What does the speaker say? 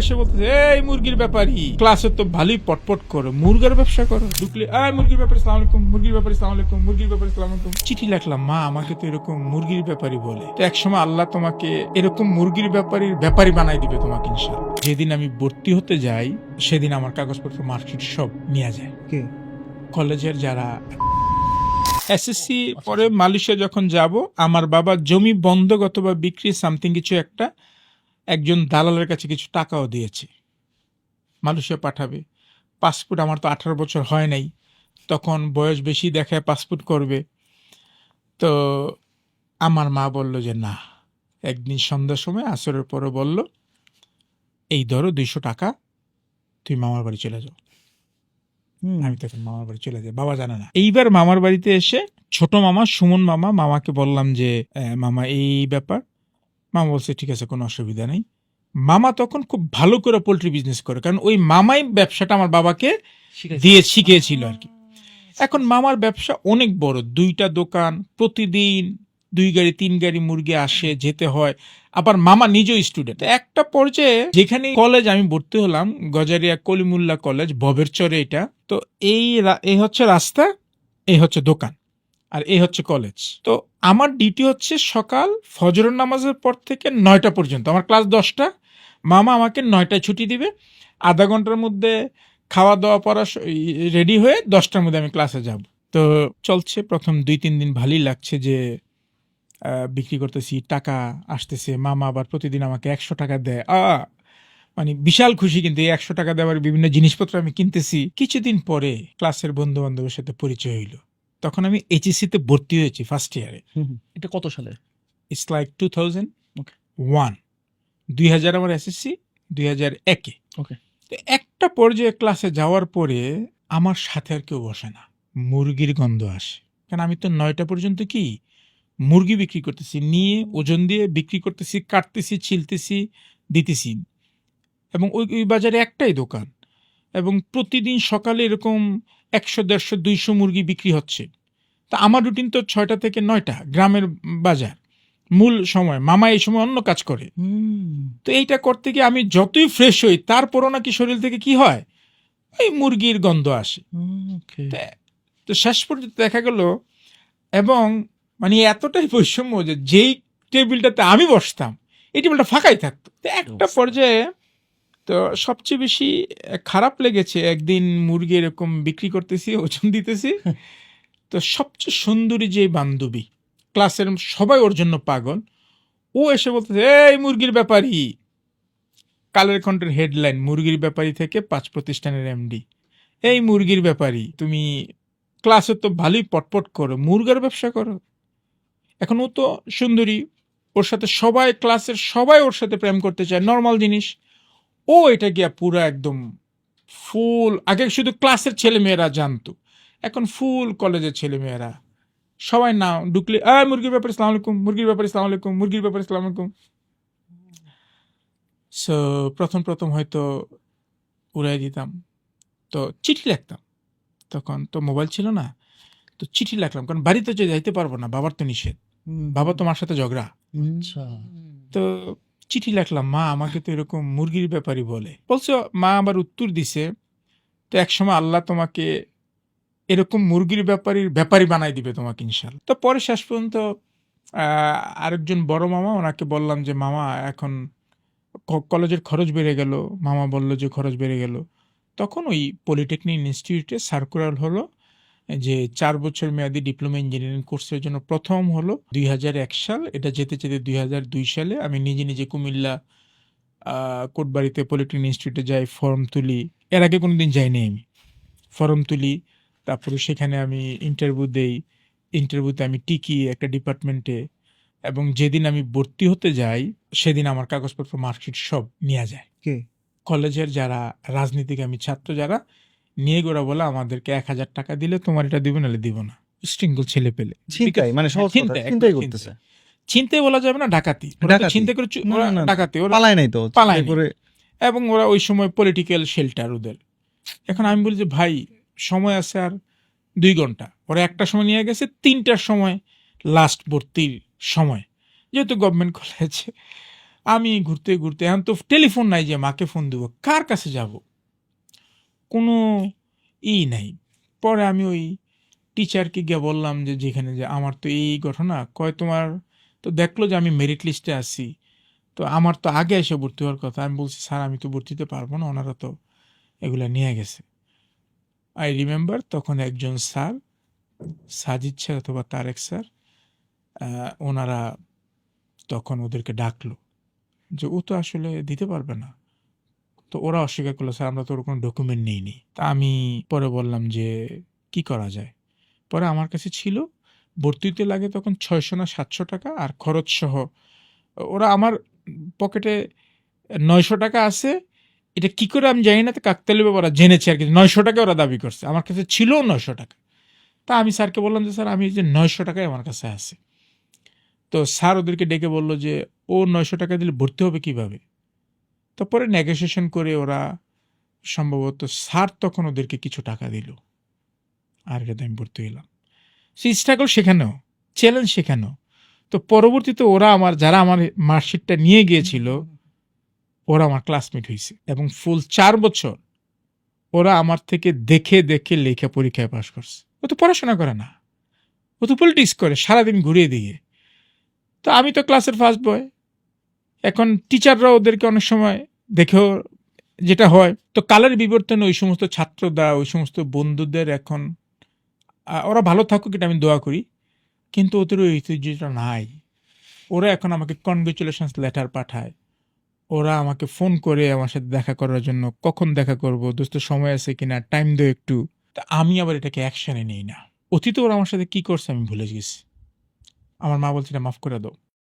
এসে বলতেছে এই মুরগির ব্যাপারই ক্লাসে তো ভালোই পটপট করো। মুরগের ব্যবসা করো। ঢুকলে এই মুরগির ব্যাপারে সালাম আলাইকুম মুরগির ব্যাপারে সালাম আলাইকুম মুরগির ব্যাপারে সালাম আলাইকুম। চিঠি লিখলাম মা আমাকে তো এরকম মুরগির ব্যাপারই বলে। তো একসময় আল্লাহ তোমাকে এরকম মুরগির ব্যাপারীর ব্যাপারী বানাই দিবে তোমাকে ইনশাল্লাহ যেদিন আমি ভর্তি হতে যাই সেদিন আমার কাগজপত্র মার্কশিট সব নিয়ে যায়। কলেজের যারা এসএসসি পরে মালয়েশিয়া যখন যাব আমার বাবা জমি বন্ধগত বা বিক্রি সামথিং কিছু একটা একজন দালালের কাছে কিছু টাকাও দিয়েছে। মালয়েশিয়া পাঠাবে। পাসপোর্ট আমার তো আঠারো বছর হয় নাই। তখন বয়স বেশি দেখায় পাসপোর্ট করবে। তো আমার মা বলল যে, না। একদিন সন্ধ্যার সময় আসরের পরে বলল, এই ধরো দুইশো টাকা, তুই মামার বাড়ি চলে যাও। আমি তখন মামার বাড়ি চলে যাই। বাবা জানে না। এইবার মামার বাড়িতে এসে ছোট মামা, সুমন মামা, মামাকে বললাম যে মামা, এই ব্যাপার মামা বলছে ঠিক আছে কোনো অসুবিধা নেই। মামা তখন খুব ভালো করে পোলট্রি বিজনেস করে কারণ ওই মামাই ব্যবসাটা আমার বাবাকে দিয়ে শিখিয়েছিল আর কি। এখন মামার ব্যবসা অনেক বড় দুইটা দোকান প্রতিদিন দুই গাড়ি তিন গাড়ি মুরগি আসে যেতে হয়। আবার মামা নিজেও স্টুডেন্ট একটা পর্যায়ে যেখানে কলেজ আমি ভর্তি হলাম গজারিয়া কলিমুল্লা কলেজ ববের চরে এটা তো এই এই হচ্ছে রাস্তা এই হচ্ছে দোকান। আর এই হচ্ছে কলেজ তো আমার ডিউটি হচ্ছে সকাল ফজরের নামাজের পর থেকে নয়টা পর্যন্ত। আমার ক্লাস দশটা। মামা আমাকে নয়টায় ছুটি দিবে। আধা ঘণ্টার মধ্যে খাওয়া দাওয়া পড়া রেডি হয়ে দশটার মধ্যে আমি ক্লাসে যাব। তো চলছে প্রথম দুই, তিন দিন ভালোই লাগছে যে বিক্রি করতেছি, টাকা আসতেছে। মামা আবার প্রতিদিন আমাকে একশো টাকা দেয়। আ মানে বিশাল খুশি কিন্তু এই একশো টাকা দেওয়ার বিভিন্ন জিনিসপত্র আমি কিনতেছি। কিছুদিন পরে ক্লাসের বন্ধু বান্ধবের সাথে পরিচয় হইল। তখন আমি এইচএসসি তে ভর্তি হয়েছি ফার্স্ট ইয়ারে এটা কত সালে? It's like two thousand. One দুই হাজার আমার এসএসসি দুই হাজার একে ওকে তো একটা পর্যায়ে ক্লাসে যাওয়ার পরে আমার সাথে আর কেউ বসে না। মুরগির গন্ধ আসে। কারণ আমি তো নয়টা পর্যন্ত কি মুরগি বিক্রি করতেছি নিয়ে ওজন দিয়ে বিক্রি করতেছি কাটতেছি ছিলতেছি দিতেছি। এবং ওই ওই বাজারে একটাই দোকান। এবং প্রতিদিন সকালে এরকম একশো দেড়শো দুইশো মুরগি বিক্রি হচ্ছে। তা আমার রুটিন তো ছয়টা থেকে নয়টা গ্রামের বাজার। মূল সময়। মামা এই সময় অন্য কাজ করে। তো এইটা করতে গিয়ে আমি যতই ফ্রেশ হই তারপরও নাকি শরীর থেকে কি হয়? ওই মুরগির গন্ধ আসে। তো শেষ পর্যন্ত দেখা গেল এবং মানে এতটাই বৈষম্য যে যেই টেবিলটাতে আমি বসতাম এই টেবিলটা ফাঁকাই থাকতো। তো একটা পর্যায়ে তো সবচেয়ে বেশি খারাপ লেগেছে একদিন মুরগি এরকম বিক্রি করতেছি ওজন দিতেছি। তো সবচেয়ে সুন্দরী যে বান্ধবী, ক্লাসের সবাই ওর জন্য পাগল, ও এসে বলতেছে, এই মুরগির ব্যাপারী। কালের কণ্ঠের হেডলাইন, মুরগির ব্যাপারী থেকে পাঁচ প্রতিষ্ঠানের এমডি। এই মুরগির ব্যাপারী, তুমি ক্লাসে তো ভালোই পটপট করো, মুরগার ব্যবসা করো। এখন ও তো সুন্দরী, ওর সাথে সবাই, ক্লাসের সবাই ওর সাথে প্রেম করতে চায়, নর্মাল জিনিস। ও এটা গিয়া পুরো একদম ফুল, আগে শুধু ক্লাসের ছেলে মেয়েরা জানতো। এখন ফুল কলেজের ছেলেমেয়েরা। সবাই না ঢুকলে আ মুরগির ব্যাপারে সালাম আলাইকুম মুরগির ব্যাপারে সালাম আলাইকুম মুরগির ব্যাপারে সালাম আলাইকুম। সো প্রথম প্রথম হয়তো উড়াই দিতাম। তো চিঠি লিখতাম। তখন তো মোবাইল ছিল না তো চিঠি লিখলাম। কারণ বাড়িতে যে যাইতে পারব না বাবার তো নিষেধ। বাবা তোমার সাথে ঝগড়া। আচ্ছা। তো চিঠি লিখলাম মা আমাকে তো এরকম মুরগির ব্যাপারই বলে। বলছো মা আবার উত্তর দিছে। তো একসময় আল্লাহ তোমাকে এরকম মুরগির ব্যাপারীর, ব্যাপারী বানাই দিবে তোমাকে ইনশাল তো পরে শেষ পর্যন্ত আরেকজন বড় মামা, ওনাকে বললাম যে, মামা, এখন কলেজের খরচ বেড়ে গেল। মামা বলল যে, খরচ বেড়ে গেল। তখন ওই পলিটেকনিক ইনস্টিটিউটে সার্কুলার হলো যে, চার বছর মেয়াদি ডিপ্লোমা ইঞ্জিনিয়ারিং কোর্সের জন্য প্রথম হলো দুই হাজার এক সাল। এটা যেতে যেতে দুই হাজার দুই সালে আমি নিজে নিজে কুমিল্লা কোটবাড়িতে পলিটেকনিক ইনস্টিটিউটে যাই, ফর্ম তুলি। এর আগে কোনোদিন যাইনি আমি। ফর্ম তুলি তারপরে সেখানে আমি ইন্টারভিউ দেই ইন্টারভিউতে আমি টিকি একটা ডিপার্টমেন্টে এবং যেদিন আমি ভর্তি হতে যাই সেদিন আমার কাগজপত্র মার্কশিট সব নিয়ে যায় কে? কলেজের যারা রাজনীতিকামী ছাত্র যারা নিয়ে গোড়া বলে আমাদেরকে এক হাজার টাকা দিলে তোমার এটা দিব নাহলে দিব না স্ট্রিঙ্গল ছেলে পেলে ছিনতাই মানে ছিনতাই, ছিনতাই। চিনতে বলা যাবে না ডাকাতি। চিন্তা করে। ডাকাতি ওরা পালায় নাই তো পালায়নি। করে এবং ওরা ওই সময় পলিটিক্যাল শেল্টার ওদের এখন আমি বলি যে ভাই সময় আছে আর দুই ঘণ্টা। ওরা একটা সময় নিয়ে গেছে, তিনটার সময় লাস্ট ভর্তির সময়। যেহেতু গভর্নমেন্ট কলেজ আমি ঘুরতে ঘুরতে, এখন তো টেলিফোন নাই যে মাকে ফোন দেবো, কার কাছে যাব? কোনো ই নাই। পরে আমি ওই টিচারকে গিয়ে বললাম যে, যেখানে যে, আমার তো এই ঘটনা, কয় তোমার তো দেখল যে আমি মেরিট লিস্টে আছি। তো আমার তো আগে এসে ভর্তি হওয়ার কথা। আমি বলছি, স্যার, আমি তো ভর্তি হতে পারব না, ওনারা তো এগুলো নিয়ে গেছে। আই রিমেম্বার তখন একজন স্যার, সাজিদ স্যার অথবা তারেক স্যার ওনারা তখন ওদেরকে ডাকলো যে, ও তো আসলে দিতে পারবে না। তো ওরা অস্বীকার করল, স্যার, আমরা তো ওর কোনো ডকুমেন্ট নিইনি। তা আমি পরে বললাম যে, কি করা যায়? পরে আমার কাছে ছিল, ভর্তিতে লাগে তখন ছয়শো না সাতশো টাকা আর খরচ সহ ওরা আমার পকেটে নয়শো টাকা আছে এটা কি করে আমি জানি না, তো কাকতালি ওরা জেনেছে আর কি নয়শো টাকা ওরা দাবি করছে। আমার কাছে ছিল নয়শো টাকা। তা আমি স্যারকে বললাম যে, স্যার, আমি যে নয়শো টাকাই আমার কাছে আছে। তো স্যার ওদেরকে ডেকে বলল যে, ও নয়শো টাকা দিলে ভর্তি হবে কীভাবে? তারপরে নেগোসিয়েশন করে ওরা সম্ভবত স্যার তখন ওদেরকে কিছু টাকা দিল। আর এটাতে আমি ভর্তি হইলাম। সেই স্ট্রাগল শেখানো চ্যালেঞ্জ শেখানো তো পরবর্তীতে ওরা আমার, যারা আমার মার্কশিটটা নিয়ে গিয়েছিল ওরা আমার ক্লাসমেট হয়েছে এবং ফুল চার বছর ওরা আমার থেকে দেখে দেখে লেখা পরীক্ষায় পাশ করছে। ও তো পড়াশোনা করে না। ও তো পলিটিক্স করে, সারাদিন ঘুরিয়ে দিয়ে। তো আমি তো ক্লাসের ফার্স্ট বয় এখন টিচাররা ওদেরকে অনেক সময় দেখেও যেটা হয়, তো কালের বিবর্তনে ওই সমস্ত ছাত্ররা, ওই সমস্ত বন্ধুদের এখন ওরা ভালো থাকুক এটা আমি দোয়া করি, কিন্তু ওদের ওই ঐতিহ্যটা নাই। ওরা এখন আমাকে কনগ্রেচুলেশনস লেটার পাঠায়। ওরা আমাকে ফোন করে আমার সাথে দেখা করার জন্য, কখন দেখা করব? দোস্ত, সময় আছে কিনা? টাইম দো একটু। তা আমি আবার এটাকে অ্যাকশানে নিই না। অতীত ওরা আমার সাথে কি করছে আমি ভুলে গেছি। আমার মা বলছে এটা মাফ করে দাও।